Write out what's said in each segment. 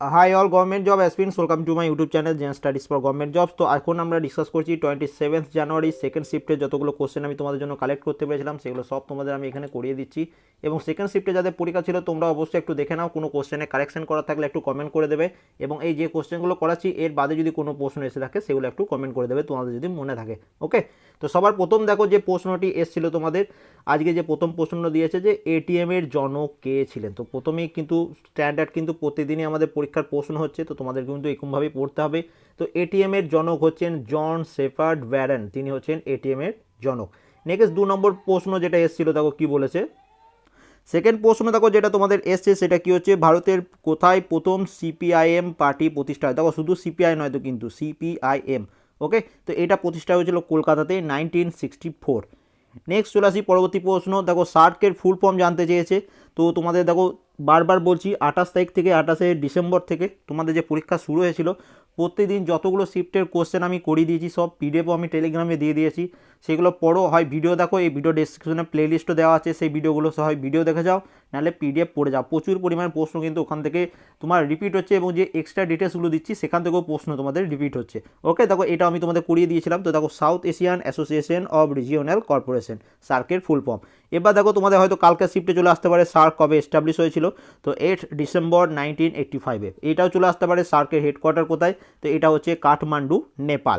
Hi all government job aspirants welcome to my YouTube channel Zen studies for government jobs তো এখন আমরা discuss করছি twenty seventh জানুয়ারি second শিফটে যতগুলো question আমি তোমাদের জন্য কালেক্ট করতে পেরেছিলাম, সেগুলো সব তোমাদের আমি এখানে করিয়ে দিচ্ছি। এবং সেকেন্ড শিফটে যাদের পরীক্ষা ছিল, তোমরা অবশ্যই একটু দেখে নাও, কোনো কোশ্চেনে কারেকশন করা থাকলে একটু কমেন্ট করে দেবে। এবং এই যে কোশ্চেনগুলো করাচ্ছি, এর বাদে যদি কোনো প্রশ্ন এসে থাকে, সেগুলো একটু কমেন্ট করে দেবে, তোমাদের যদি মনে থাকে ওকে তো সবার প্রথম দেখো যে প্রশ্নটি এসেছিল তোমাদের, আজকে যে প্রথম প্রশ্ন দিয়েছে যে এটিএম এর জনক কে ছিলেন? তো প্রথমেই কিন্তু স্ট্যান্ডার্ড কিন্তু প্রতিদিনই আমাদের পরীক্ষার প্রশ্ন হচ্ছে, তো তোমাদের কিন্তু এরকমভাবেই পড়তে হবে। তো এটিএম এর জনক হচ্ছেন জন সেফার্ড ব্যারেন তিনি হচ্ছেন এটিএম এর জনক। নেক্সট দু নম্বর প্রশ্ন যেটা এসেছিল, দেখো কি বলেছে? সেকেন্ড প্রশ্ন, দেখো যেটা তোমাদের এসছে, সেটা কি হচ্ছে? ভারতের কোথায় প্রথম সিপিআইএম পার্টি প্রতিষ্ঠা হয়? দেখো শুধু সিপিআই নয় তো কিন্তু সিপিআইএম ওকে তো এটা প্রতিষ্ঠা হয়েছিল কলকাতাতে নাইনটিন সিক্সটি ফোর নেক্সট চলে আসি পরবর্তী প্রশ্ন। দেখো, সার্কের ফুল ফর্ম জানতে চেয়েছে। তো তোমাদের দেখো, বারবার বলছি, আঠাশ তারিখ থেকে আঠাশে ডিসেম্বর থেকে তোমাদের যে পরীক্ষা শুরু হয়েছিল, প্রতিদিন যতগুলো শিফটের কোশ্চেন আমি করিয়ে দিয়েছি, সব পিডিএফও আমি টেলিগ্রামে দিয়ে দিয়েছি। সেগুলো পড়ো, হয় ভিডিও দেখো, এই ভিডিও ডিসক্রিপশনে প্লেলিস্টও দেওয়া আছে, সেই ভিডিওগুলো হয় ভিডিও দেখে যাও। নাহলে পিডিএফ পড়ে যাও। প্রচুর পরিমাণে প্রশ্ন কিন্তু ওখান থেকে তোমার রিপিট হচ্ছে এবং যে এক্সট্রা ডিটেলসগুলো দিচ্ছি, সেখান থেকেও প্রশ্ন তোমাদের রিপিট হচ্ছে। ওকে দেখো, এটা আমি তোমাদের করিয়ে দিয়েছিলাম। তো দেখো South Asian association of regional corporation সার্কের ফুল ফর্ম এবার দেখো, তোমাদের হয়তো কালকে শিফটে চলে আসতে পারে সার্ক কবে এস্টাবলিশ হয়েছিল। তো এইট ডিসেম্বর নাইনটিন এইট্টি ফাইভে এটাও চলে আসতে পারে সার্কের হেডকোয়ার্টার কোথায়? তো এটা হচ্ছে কাঠমান্ডু নেপাল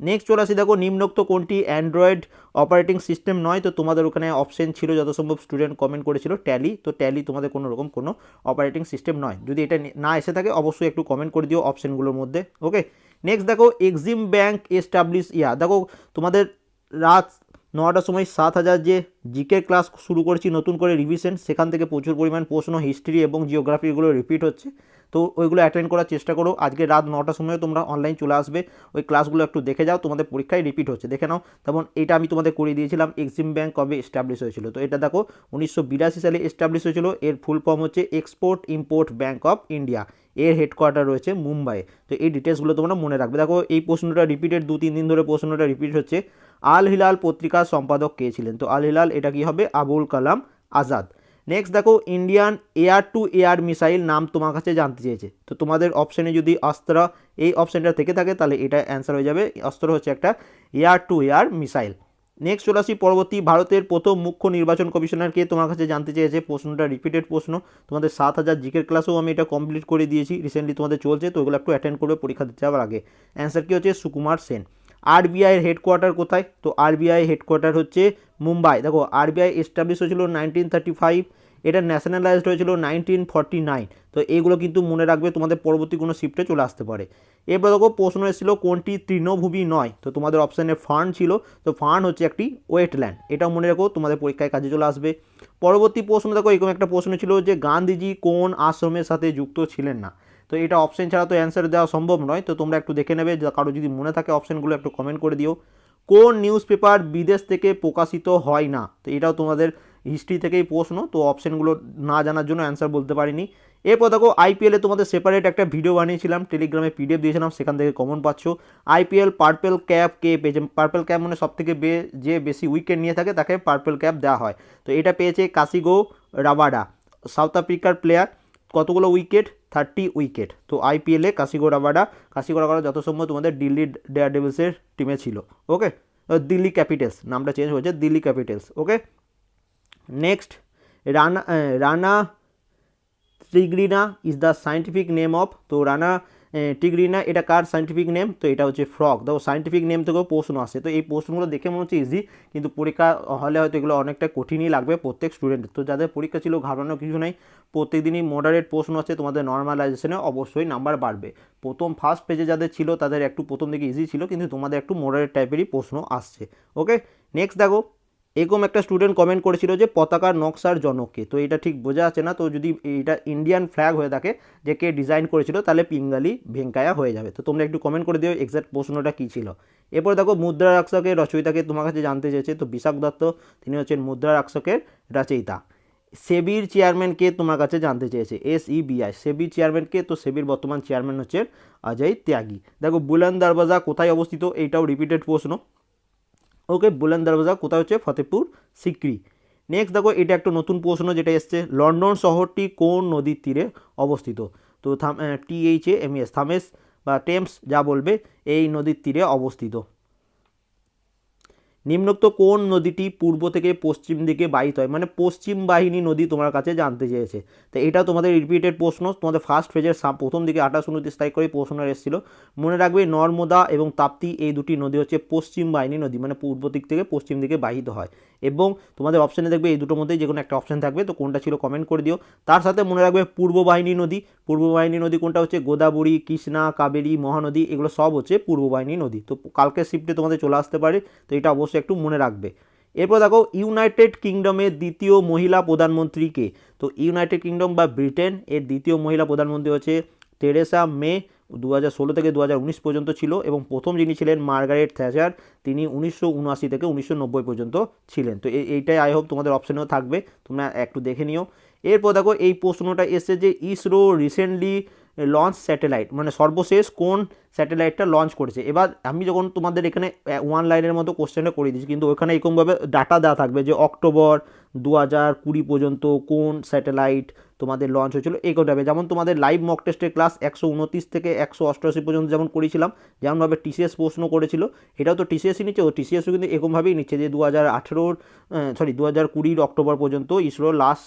নেক্সট চলে আসি, দেখো নিম্নোক্ত কোনটি অ্যান্ড্রয়েড অপারেটিং সিস্টেম নয়, তো তোমাদের ওখানে অপশন ছিল যত সম্ভব স্টুডেন্ট কমেন্ট করেছিল ট্যালি তো ট্যালি তোমাদের কোনো রকম কোনো অপারেটিং সিস্টেম নয়। যদি এটা না এসে থাকে, অবশ্যই একটু কমেন্ট করে দিও অপশনগুলোর মধ্যে ওকে নেক্সট দেখো এক্সিম ব্যাঙ্ক এস্টাবলিশ ইয়া, দেখো তোমাদের রাত নটার সময় সাত হাজার যে জিকে ক্লাস শুরু করেছি, নতুন করে রিভিশন সেখান থেকে প্রচুর পরিমাণ প্রশ্ন হিস্ট্রি এবং জিওগ্রাফিগুলো রিপিট হচ্ছে। তো ওইগুলো অ্যাটেন্ড করার চেষ্টা করো। আজকে রাত নটার সময় তোমরা অনলাইন চলে আসবে। ওই ক্লাসগুলো একটু দেখে যাও, তোমাদের পরীক্ষায় রিপিট হচ্ছে। দেখে নাও। তেমন এটা আমি তোমাদের করিয়ে দিয়েছিলাম এক্সিম ব্যাঙ্ক কবে এস্টাবলিশ হয়েছিল। তো এটা দেখো, উনিশশো বিরাশি সালে এস্টাবলিশ হয়েছিল। এর ফুল ফর্ম হচ্ছে export import bank of India এর হেডকোয়ার্টার রয়েছে মুম্বাই তো এই ডিটেলসগুলো তোমরা মনে রাখবে। দেখো, এই প্রশ্নটা রিপিটেড দু তিন দিন ধরে প্রশ্নটা রিপিট হচ্ছে। আল হিলাল পত্রিকার সম্পাদক কে ছিলেন? তো আল হিলাল, এটা কি হবে? আবুল কালাম আজাদ। নেক্সট দেখো Indian air to air missile নাম তোমার কাছে জানতে চেয়েছে। তো তোমাদের অপশানে যদি অস্ত্র এই অপশানটা থেকে থাকে, তাহলে এটা অ্যান্সার হয়ে যাবে। অস্ত্র হচ্ছে একটা air to air missile next চলে আসি পরবর্তী, ভারতের প্রথম মুখ্য নির্বাচন কমিশনারকে তোমার কাছে জানতে চেয়েছে? প্রশ্নটা রিপিটেড প্রশ্ন। তোমাদের সাত হাজার জিকের ক্লাসেও আমি এটা কমপ্লিট করে দিয়েছি। রিসেন্টলি তোমাদের চলছে, তো ওগুলো একটু অ্যাটেন্ড করবে, পরীক্ষা দিতে যাওয়ার আগে। অ্যান্সার কী হচ্ছে? সুকুমার সেন। আরবিআইয়ের হেডকোয়ার্টার কোথায়? তো আরবিআই হেডকোয়ার্টার হচ্ছে মুম্বাই। দেখো আরবিআই এস্টাবলিশ হয়েছিল নাইনটিন থার্টি ফাইভ এটা ন্যাশনালাইজড হয়েছিল নাইনটিন ফর্টি নাইন তো এগুলো কিন্তু মনে রাখবে, তোমাদের পরবর্তী কোনো শিফটে চলে আসতে পারে। এবার দেখো, প্রশ্ন এসেছিল, কোনটি তৃণভূমি নয়? তো তোমাদের অপশানে ফান্ড ছিল, তো ফান্ড হচ্ছে একটি ওয়েটল্যান্ড এটাও মনে রাখো, তোমাদের পরীক্ষায় কাজে চলে আসবে। পরবর্তী প্রশ্ন, দেখো, এরকম একটা প্রশ্ন ছিল যে, গান্ধীজি কোন আশ্রমের সাথে যুক্ত ছিলেন না? তো এটা অপশন ছাড়া তো অ্যান্সার দেওয়া সম্ভব নয়। তো তোমরা একটু দেখে নেবে কারও যদি মনে থাকে অপশনগুলো একটু কমেন্ট করে দিও। কোন নিউজ পেপার বিদেশ থেকে প্রকাশিত হয় না? তো এটাও তোমাদের হিস্ট্রি থেকেই প্রশ্ন, তো অপশনগুলো না জানার জন্য অ্যান্সার বলতে পারিনি। এরপর দেখো আইপিএলে তোমাদের সেপারেট একটা ভিডিও বানিয়েছিলাম টেলিগ্রামে পিডিএফ দিয়েছিলাম, সেখান থেকে কমন পাচ্ছ। আইপিএল পার্পেল ক্যাপ কে পেয়েছে পার্পেল ক্যাপ মানে সব থেকে বে যে বেশি উইকেট নিয়ে থাকে, তাকে পার্পেল ক্যাপ দেওয়া হয়। তো এটা পেয়েছে কাসিগো রাবাডা সাউথ আফ্রিকার প্লেয়ার কতগুলো উইকেট থার্টি উইকেট। তো আইপিএলে কাশিগোড়াবাডা কাশিগোড়াবাডা যত সম্ভব তোমাদের দিল্লি ডেয়ার ডেভিলসের টিমে ছিল ওকে দিল্লি ক্যাপিটালস, নামটা চেঞ্জ হয়েছে, Delhi Capitals okay next Rana Rana tigrina is the scientific name of তো রানা টিগ্রিনা এটা কার সাইন্টিফিক নেম তো এটা হচ্ছে ফ্রক দেখো সাইন্টিফিক নেম থেকেও প্রশ্ন আসে। তো এই প্রশ্নগুলো দেখে মনে হচ্ছে ইজি কিন্তু পরীক্ষা হলে হয়তো এগুলো অনেকটা কঠিনই লাগবে প্রত্যেক স্টুডেন্টের তো যাদের পরীক্ষা ছিল, ঘাবড়ানোর কিছু নেই প্রত্যেক দিনই মডারেট প্রশ্ন আছে তোমাদের নর্মালাইজেশনে অবশ্যই নাম্বার বাড়বে। প্রথম ফার্স্ট পেজে যাদের ছিল, তাদের একটু প্রথম দিকে ইজি ছিল, কিন্তু তোমাদের একটু মডারেট টাইপেরই প্রশ্ন আসছে। ওকে নেক্সট দেখো এরকম একটা স্টুডেন্ট কমেন্ট করেছিল যে পতাকার নকশার জনককে। তো এটা ঠিক বোঝা যাচ্ছে না। তো যদি এটা ইন্ডিয়ান ফ্ল্যাগ হয়ে থাকে যে কে ডিজাইন করেছিল, তাহলে পিঙ্গালি ভেঙ্কায়া হয়ে যাবে। তো তোমরা একটু কমেন্ট করে দিও এক্স্যাক্ট প্রশ্নটা কী ছিল। এরপর দেখো মুদ্রা রাক্ষসকের রচয়িতাকে তোমার কাছে জানতে চেয়েছে। তো বিশাখ দত্ত, তিনি হচ্ছেন মুদ্রা রাক্ষসকের রচয়িতা। সেবির চেয়ারম্যানকে তোমার কাছে জানতে চেয়েছে? এস ই বিআই সেবির চেয়ারম্যানকে তো সেবির বর্তমান চেয়ারম্যান হচ্ছেন অজয় ত্যাগী। দেখো বুলন দরবাজা কোথায় অবস্থিত? এইটাও রিপিটেড প্রশ্ন। ওকে বুলন দরওয়াজা, কোথায় হচ্ছে? ফতেপুর সিক্রি। নেক্সট দেখো, এটা একটা নতুন প্রশ্ন যেটা এসছে। লন্ডন শহরটি কোন নদীর তীরে অবস্থিত? তো থাম টিএইচএ এ এম এস থামেস বা টেমস যা বলবে, এই নদীর তীরে অবস্থিত। নিম্নোক্ত কোন নদীটি পূর্ব থেকে পশ্চিম দিকে বাহিত হয়? মানে পশ্চিম বাহিনী নদী তোমার কাছে জানতে চেয়েছে। তো এটা তোমাদের রিপিটেড প্রশ্ন, তোমাদের ফার্স্ট ফেজের প্রথম দিকে আঠাশ উনত্রিশ তারিখ করে প্রশ্ন এসেছিল। মনে রাখবে নর্মদা এবং তাপ্তি এই দুটি নদী হচ্ছে পশ্চিম বাহিনী নদী মানে পূর্ব দিক থেকে পশ্চিম দিকে বাহিত হয়। এবং তোমাদের অপশানে দেখবে এই দুটোর মধ্যে যে কোনো একটা অপশান থাকবে, তো কোনটা ছিল কমেন্ট করে দিও। তার সাথে মনে রাখবে পূর্ব বাহিনী নদী। পূর্ব বাহিনী নদী কোনটা হচ্ছে গোদাবরী, কৃষ্ণা, কাবেরী, মহানদী, এগুলো সব হচ্ছে পূর্ব বাহিনী নদী। তো কালকের শিফটে তোমাদের চলে আসতে পারে। তো এটা অবশ্যই একটু মনে রাখবে। এরপর দেখো ইউনাইটেড কিংডমের দ্বিতীয় মহিলা প্রধানমন্ত্রী কে তো ইউনাইটেড কিংডম বা ব্রিটেন এর দ্বিতীয় মহিলা প্রধানমন্ত্রী হচ্ছে টেরেসা মে দু ষোলো থেকে দু হাজার উনিশ পর্যন্ত ছিল এবং প্রথম যিনি ছিলেন মার্গারেট থ্যাচার তিনি উনিশশো উনআশি থেকে উনিশশো নব্বই পর্যন্ত ছিলেন। তো এই- এইটাই আই হোপ তোমাদের অপশনেও থাকবে, তোমরা একটু দেখে নিও। এরপর দেখো, এই প্রশ্নটা এসছে যে ইসরো রিসেন্টলি লঞ্চ স্যাটেলাইট মানে সর্বশেষ কোন স্যাটেলাইটটা লঞ্চ করেছে। এবার আমি যখন তোমাদের এখানে ওয়ান লাইনের মতো কোশ্চেনটা করে দিচ্ছি, কিন্তু ওখানে এরকমভাবে ডাটা দেওয়া থাকবে যে অক্টোবর দু হাজার কুড়ি পর্যন্ত কোন স্যাটেলাইট তোমাদের লঞ্চ হয়েছিল, এগোতে হবে। যেমন তোমাদের লাইভ মক টেস্টের ক্লাস একশো উনত্রিশ থেকে একশো অষ্টআশি পর্যন্ত যেমন করেছিলাম, যেমনভাবে টিসিএস প্রশ্ন করেছিল, এটাও তো টিসিএসই নিচ্ছে, ও টিসিএসও কিন্তু এরকমভাবেই নিচ্ছে যে দু হাজার আঠেরোর সরি দু হাজার কুড়ির অক্টোবর পর্যন্ত ইসরোর লাস্ট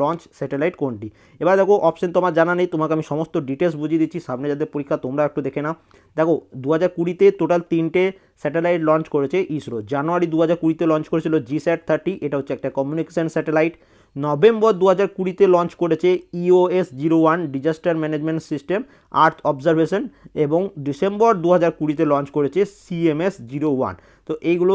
লঞ্চ স্যাটেলাইট কোনটি? এবার দেখো অপশন তোমার জানা নেই, তোমাকে আমি সমস্ত ডিটেলস বুঝিয়ে দিচ্ছি, সামনে যাদের পরীক্ষা তোমরা একটু দেখে নাও। দেখো দু হাজার কুড়িতে টোটাল তিনটে স্যাটেলাইট লঞ্চ করেছে ইসরো। জানুয়ারি দু হাজার কুড়িতে লঞ্চ করেছিল জি স্যাট থার্টি এটা হচ্ছে একটা কমিউনিকেশান স্যাটেলাইট নভেম্বর দু হাজার কুড়িতে লঞ্চ করেছে EOS zero one disaster management system earth observation এবং ডিসেম্বর দু হাজার কুড়িতে লঞ্চ করেছে সিএমএস জিরো ওয়ান তো এইগুলো,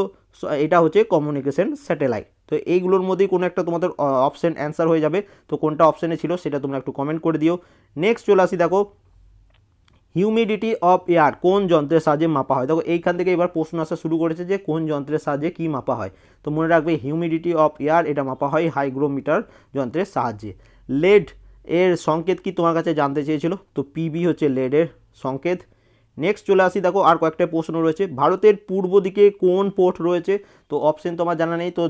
এটা হচ্ছে কমিউনিকেশন স্যাটেলাইট তো এইগুলোর মধ্যেই কোনো একটা তোমাদের অপশান অ্যান্সার হয়ে যাবে। তো কোনটা অপশানে ছিল সেটা তোমরা একটু কমেন্ট করে দিও। নেক্সট চলে আসি দেখো হিউমিডিটি অফ এয়ার কোন যন্ত্রের সাহায্যে মাপা হয়? দেখো, এইখান থেকে এবার প্রশ্ন আসা শুরু করেছে যে কোন যন্ত্রের সাহায্যে কী মাপা হয়। তো মনে রাখবে হিউমিডিটি অফ এয়ার এটা মাপা হয় হাইগ্রোমিটার যন্ত্রের সাহায্যে। লেড এর সংকেত কি তোমার কাছে জানতে চেয়েছিল? তো পিবি হচ্ছে লেডের সংকেত। নেক্সট চলে আসি, দেখো, আর কয়েকটা প্রশ্ন রয়েছে। ভারতের পূর্ব দিকে কোন পোর্ট রয়েছে? তো অপশন তোমার জানা নেই, তো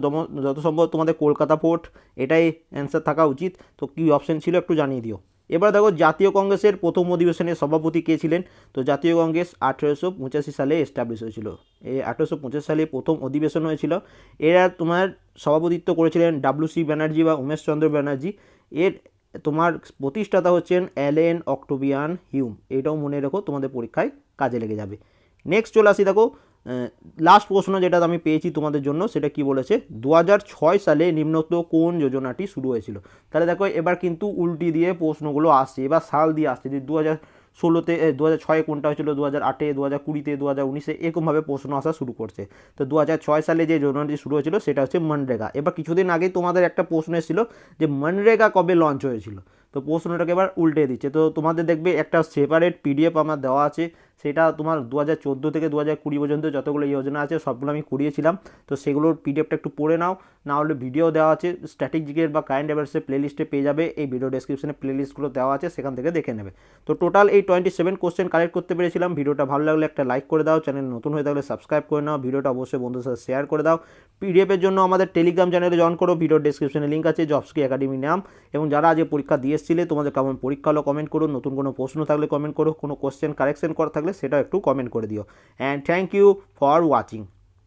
যত সম্ভব তোমাদের কলকাতা পোর্ট এটাই অ্যান্সার থাকা উচিত। তো কী অপশন ছিল একটু জানিয়ে দিও। এবার দেখো জাতীয় কংগ্রেসের প্রথম অধিবেশনের সভাপতি কে ছিলেন? তো জাতীয় কংগ্রেস আঠেরোশো পঁচাশি সালে এস্টাবলিশ হয়েছিল। এই আঠেরোশো পঁচাশি সালে প্রথম অধিবেশন হয়েছিল। এরা তোমার সভাপতিত্ব করেছিলেন ডাব্লিউ সি ব্যানার্জি বা উমেশ চন্দ্র ব্যানার্জি। এর তোমার প্রতিষ্ঠাতা হচ্ছেন অ্যালেন অক্টোবিয়ান হিউম। এটাও মনে রেখো তোমাদের পরীক্ষায় কাজে লেগে যাবে। নেক্সট চলে আসি দেখো লাস্ট প্রশ্ন যেটা আমি পেয়েছি তোমাদের জন্য, সেটা কি বলেছে? দু সালে নিম্নোক্ত কোন যোজনাটি শুরু হয়েছিল? তাহলে দেখো, এবার কিন্তু উল্টি দিয়ে প্রশ্নগুলো আসছে, এবার সাল দিয়ে আসছে যে দু হাজার ষোলোতে দু হাজার ছয়ে কোনটা হয়েছিল? দু হাজার আটে দু হাজার কুড়িতে দু হাজার উনিশে, এরকমভাবে প্রশ্ন আসা শুরু করছে। তো দু হাজার ছয় সালে যে যোজনাটি শুরু হয়েছিল, সেটা হচ্ছে মনরেগা। এবার কিছুদিন আগেই তোমাদের একটা প্রশ্ন এসেছিল যে মনরেগা কবে লঞ্চ হয়েছিল? তো প্রশ্নটাকে এবার উল্টে দিচ্ছে। তো তোমাদের দেখবে একটা সেপারেট পিডিএফ আমার দেওয়া আছে। সেটা তোমার দু হাজার চোদ্দ থেকে দু হাজার কুড়ি পর্যন্ত যতগুলো যোজনা আছে, সবগুলো আমি করিয়েছিলাম তো সেগুলোর পিডিএফটা একটু পড়ে নাও। না হলে ভিডিও দেওয়া আছে স্ট্যাটিক জিকের বা কারেন্ট অ্যাফেয়ার্সের প্লেলিস্টে পেয়ে যাবে। এই ভিডিও ডেসক্রিপশনে প্লেলিস্টগুলো দেওয়া আছে, সেখান থেকে দেখে নেবে। তো টোটাল এই টোয়েন্টি সেভেন কোশ্চেন কালেক্ট করতে পেরেছিলাম। ভিডিওটা ভালো লাগলে একটা লাইক করে দাও। চ্যানেল নতুন হয়ে থাকলে সাবস্ক্রাইব করে নাও। ভিডিওটা অবশ্যই বন্ধুদের সাথে শেয়ার করে দাও। পিডিএফের জন্য আমাদের টেলিগ্রাম চ্যানেলে জয়েন করো। ভিডিও ডেসক্রিপশনে লিঙ্ক আছে জবসকি একাডেমি নাম। এবং যারা আজ এই পরীক্ষা দিয়ে এসেছিলে, তোমাদের কেমন পরীক্ষা হলো কমেন্ট করো। নতুন কোনো প্রশ্ন থাকলে কমেন্ট করো। কোনো কোশ্চেন কারেকশন করা থাকলে সেটাও একটু কমেন্ট করে দিও। And thank you for watching